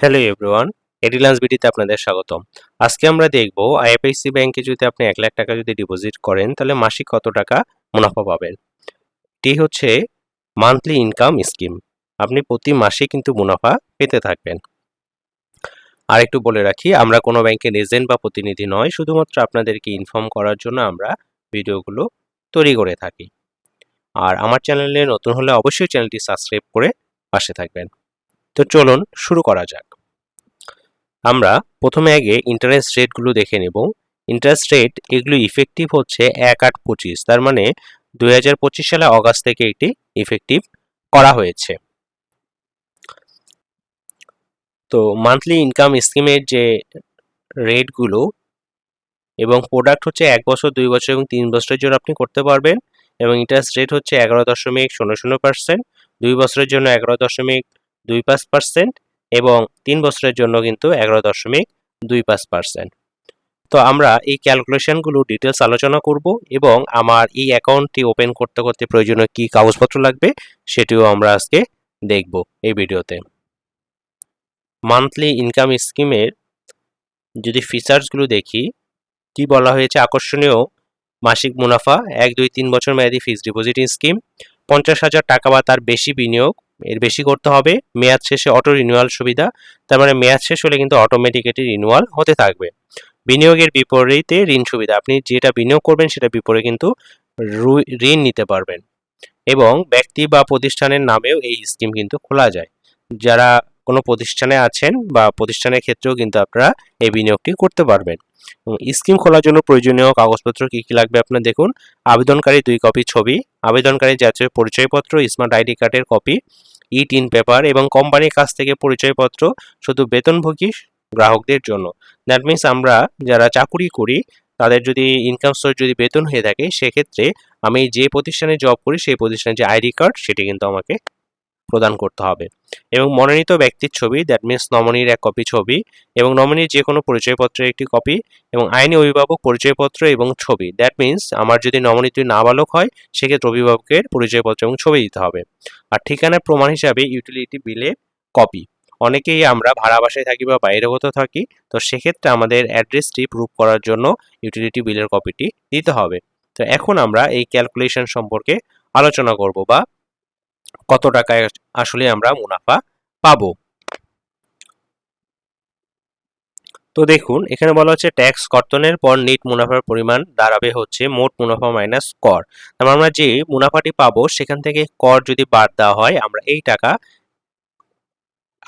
Hello everyone এডিলান্স বিডিতে আপনাদের স্বাগতম। আজকে আমরা দেখব আইএফআইসি ব্যাংকে যদি আপনি এক লাখ টাকা যদি ডিপোজিট করেন, তাহলে মাসিক কত টাকা মুনাফা পাবেন? এটি হচ্ছে মান্থলি ইনকাম স্কিম আপনি প্রতি মাসে কিন্তু মুনাফা পেতে থাকবেন। আর একটু বলে রাখি, আমরা কোনো ব্যাংকের এজেন্ট বা প্রতিনিধি নয়, শুধুমাত্র আপনাদেরকে ইনফর্ম করার জন্য আমরা ভিডিওগুলো তৈরি করে থাকি। আর আমার চ্যানেলে নতুন হলে অবশ্যই চ্যানেলটি সাবস্ক্রাইব করে পাশে থাকবেন। তো চলুন শুরু করা যাক। আমরা প্রথমে আগে ইন্টারেস্ট রেটগুলো দেখে নেব। ইন্টারেস্ট রেট এগুলো ইফেক্টিভ হচ্ছে এক আট পঁচিশ, তার মানে দুই হাজার পঁচিশ সালে অগাস্ট থেকে এটি ইফেক্টিভ করা হয়েছে। তো মান্থলি ইনকাম স্কিমের যে রেটগুলো এবং প্রোডাক্ট হচ্ছে এক বছর, দুই বছর এবং তিন বছরের জন্য আপনি করতে পারবেন এবং ইন্টারেস্ট রেট হচ্ছে এগারো দশমিক শূন্য শূন্য পার্সেন্ট দুই বছরের জন্য এগারো দশমিক দুই পাঁচ পার্সেন্ট এবং তিন বছরের জন্য কিন্তু এগারো দশমিক দুই পাঁচ পার্সেন্ট। তো আমরা এই ক্যালকুলেশনগুলো ডিটেলস আলোচনা করব এবং আমার এই অ্যাকাউন্টটি ওপেন করতে করতে প্রয়োজনীয় কী কাগজপত্র লাগবে সেটিও আমরা আজকে দেখব এই ভিডিওতে। মান্থলি ইনকাম স্কিমের যদি ফিচার্সগুলো দেখি, কি বলা হয়েছে? আকর্ষণীয় মাসিক মুনাফা, এক দুই তিন বছর মেয়াদি ফিক্সড ডিপোজিট স্কিম পঞ্চাশ হাজার টাকা বা তার বেশি বিনিয়োগ, এর বেশি করতে হবে। মেয়াদ শেষে অটো রিনিউয়াল সুবিধা, তার মানে মেয়াদ শেষ হলে কিন্তু অটোমেটিক এটি রিনিউয়াল হতে থাকবে। বিনিয়োগের বিপরীতে ঋণ সুবিধা, আপনি যেটা বিনিয়োগ করবেন সেটা বিপরীতে কিন্তু ঋণ নিতে পারবেন। এবং ব্যক্তি বা প্রতিষ্ঠানের নামেও এই স্কিম কিন্তু খোলা যায়। যারা কোনো প্রতিষ্ঠানে আছেন বা প্রতিষ্ঠানের ক্ষেত্রেও কিন্তু আপনারা এই বিনিয়োগটি করতে পারবেন। স্কিম খোলার জন্য প্রয়োজনীয় কাগজপত্র কি কি লাগবে আপনার দেখুন। আবেদনকারী দুই কপি ছবি, আবেদনকারী জাতীয় পরিচয়পত্র, স্মার্ট আইডি কার্ডের কপি ই টিন পেপার এবং কোম্পানির কাছ থেকে পরিচয়পত্র, শুধু বেতনভোগী গ্রাহকদের জন্য। দ্যাট মিন্স আমরা যারা চাকুরি করি, তাদের যদি ইনকাম সোর্স যদি বেতন হয়ে থাকে, সেক্ষেত্রে আমি যে প্রতিষ্ঠানে জব করি, সেই প্রতিষ্ঠানের যে আইডি কার্ড, সেটি কিন্তু আমাকে প্রদান করতে হবে। এবং মনোনীত ব্যক্তির ছবি দ্যাট মিন্স নমিনির এক কপি ছবি এবং নমিনির যে কোনো পরিচয়পত্রের একটি কপি এবং আইনি অভিভাবক পরিচয়পত্র এবং ছবি। দ্যাট মিন্স আমার যদি নমিনিত নাবালক হয়, সেক্ষেত্রে অভিভাবকের পরিচয়পত্র এবং ছবি দিতে হবে। আর ঠিকানার প্রমাণ হিসাবে ইউটিলিটি বিলে কপি অনেকেই আমরা ভাড়া বাসায় থাকি বা বাইরে কোথাও থাকি, তো সেক্ষেত্রে আমাদের অ্যাড্রেসটি প্রুভ করার জন্য ইউটিলিটি বিলের কপিটি দিতে হবে। তো এখন আমরা এই ক্যালকুলেশন সম্পর্কে আলোচনা করব বা কত টাকায় আসলে আমরা মুনাফা পাব? তো দেখুন, এখানে বলা হচ্ছে ট্যাক্স কর্তনের পর নেট মুনাফার পরিমাণ দাঁড়াবে হচ্ছে মোট মুনাফা মাইনাস কর। তারপর আমরা যে মুনাফাটি পাবো, সেখান থেকে কর যদি বাদ দেওয়া হয়, আমরা এই টাকা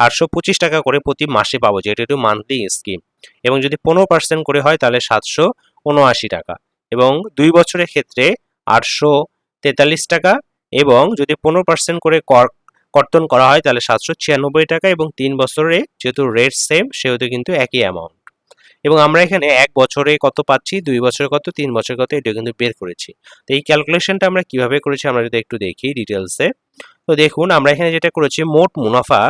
আটশো পঁচিশ টাকা করে প্রতি মাসে পাবো যেটা একটু মান্থলি স্কিম এবং যদি পনেরো পার্সেন্ট করে হয়, তাহলে সাতশো উনআশি টাকা। এবং দুই বছরের ক্ষেত্রে আটশো তেতাল্লিশ টাকা এবং যদি পনেরো পার্সেন্ট করে কর, কর্তন করা হয়, তাহলে সাতশো ছিয়ানব্বই টাকা এবং তিন বছরে যেহেতু রেট সেম সেহেতু কিন্তু একই অ্যামাউন্ট এবং আমরা এখানে এক বছরে কত পাচ্ছি, দুই বছরে কত, তিন বছর কত এটা কিন্তু বের করেছি। তো এই ক্যালকুলেশনটা আমরা কীভাবে করেছি, আমরা যদি একটু দেখি ডিটেলসে তো দেখুন, আমরা এখানে যেটা করেছি, মোট মুনাফা,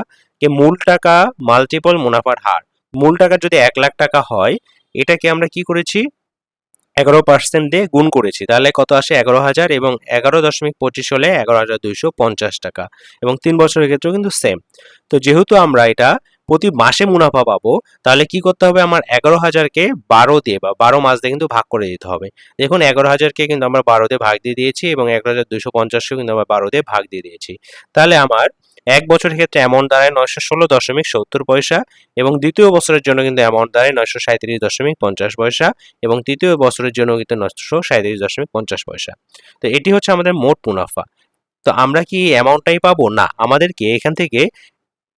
কে মূল টাকা মাল্টিপল মুনাফার হার। মূল টাকা যদি এক লাখ টাকা হয়, এটাকে আমরা কি করেছি এগারো পার্সেন্ট দিয়ে গুণ করেছি। তাহলে কত আসে? এগারো হাজার এবং এগারো দশমিক পঁচিশ হলে এগারো হাজার দুইশো পঞ্চাশ টাকা এবং তিন বছরের ক্ষেত্রেও কিন্তু সেম তো যেহেতু আমরা এটা প্রতি মাসে মুনাফা পাবো, তাহলে কি করতে হবে? আমার এগারো হাজারকে বারো দিয়ে বা বারো মাস দিয়ে কিন্তু ভাগ করে দিতে হবে। দেখুন, এগারো হাজারকে কিন্তু আমরা বারো দিয়ে ভাগ দিয়ে দিয়েছি এবং এগারো হাজার দুইশো পঞ্চাশকেও কিন্তু আমরা বারো দিয়ে ভাগ দিয়ে দিয়েছি। তাহলে আমার এক বছরের ক্ষেত্রে অ্যামাউন্ট দাঁড়ায় নয়শো ষোলো দশমিক সত্তর পয়সা এবং দ্বিতীয় বছরের জন্য কিন্তু অ্যামাউন্ট দাঁড়ায় নয়শো সাঁত্রিশ দশমিক পঞ্চাশ পয়সা এবং তৃতীয় বছরের জন্য কিন্তু নয়শো সাঁত্রিশ দশমিক পঞ্চাশ পয়সা। তো এটি হচ্ছে আমাদের মোট মুনাফা। তো আমরা কি এই অ্যামাউন্টটাই পাবো? না, আমাদেরকে এখান থেকে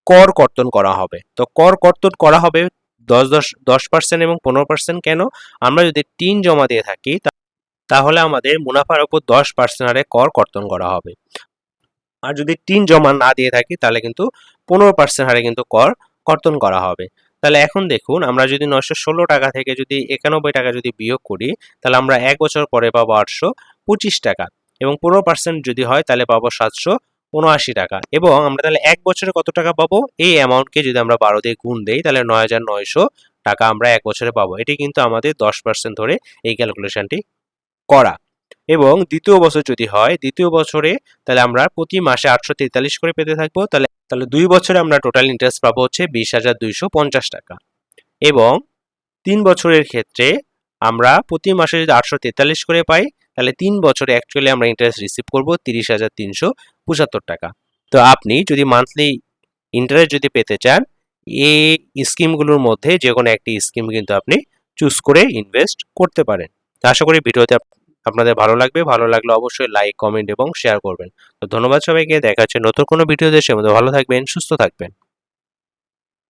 কর কর্তন করা হবে। তো কর কর্তন করা হবে দশ দশ দশ পার্সেন্ট এবং পনেরো পার্সেন্ট কেন? আমরা যদি টিন জমা দিয়ে থাকি তাহলে আমাদের মুনাফার উপর দশ পার্সেন্ট হারে কর কর্তন করা হবে। আর যদি টিন জমা না দিয়ে থাকি, তাহলে কিন্তু পনেরো পার্সেন্ট হারে কিন্তু কর কর্তন করা হবে। তাহলে এখন দেখুন, আমরা যদি নয়শো ষোলো টাকা থেকে যদি একানব্বই টাকা যদি বিয়োগ করি, তাহলে আমরা এক বছর পরে পাবো আটশো পঁচিশ টাকা এবং পনেরো পার্সেন্ট যদি হয়, তাহলে পাবো সাতশো উনআশি টাকা এবং আমরা তাহলে এক বছরে কত টাকা পাবো? এই অ্যামাউন্টকে যদি আমরা বারো দিয়ে গুণ দেই, তাহলে নয় হাজার নয়শো টাকা আমরা এক বছরে পাবো। এটি কিন্তু আমাদের দশ পার্সেন্ট ধরে এই ক্যালকুলেশনটি করা। এবং দ্বিতীয় বছর যদি হয়, দ্বিতীয় বছরে তাহলে আমরা প্রতি মাসে আটশো তেতাল্লিশ করে পেতে থাকব। তাহলে তাহলে দুই বছরে আমরা টোটাল ইন্টারেস্ট পাবো হচ্ছে বিশ হাজার দুইশো পঞ্চাশ টাকা। এবং তিন বছরের ক্ষেত্রে আমরা প্রতি মাসে যদি আটশো তেতাল্লিশ করে পাই, তাহলে তিন বছরে অ্যাকচুয়ালি আমরা ইন্টারেস্ট রিসিভ করব তিরিশ হাজার তিনশো পঁচাত্তর টাকা। তো আপনি যদি মান্থলি ইন্টারেস্ট যদি পেতে চান, এই স্কিমগুলোর মধ্যে যে কোনো একটি স্কিম কিন্তু আপনি চুজ করে ইনভেস্ট করতে পারেন। আশা করি ভিডিওতে আপনাদের ভালো লাগবে, ভালো লাগলে অবশ্যই লাইক কমেন্ট এবং শেয়ার করবেন। তো ধন্যবাদ সবাইকে, দেখা হচ্ছে নতুন কোনো ভিডিও দেশে মধ্যে ভালো থাকবেন, সুস্থ থাকবেন।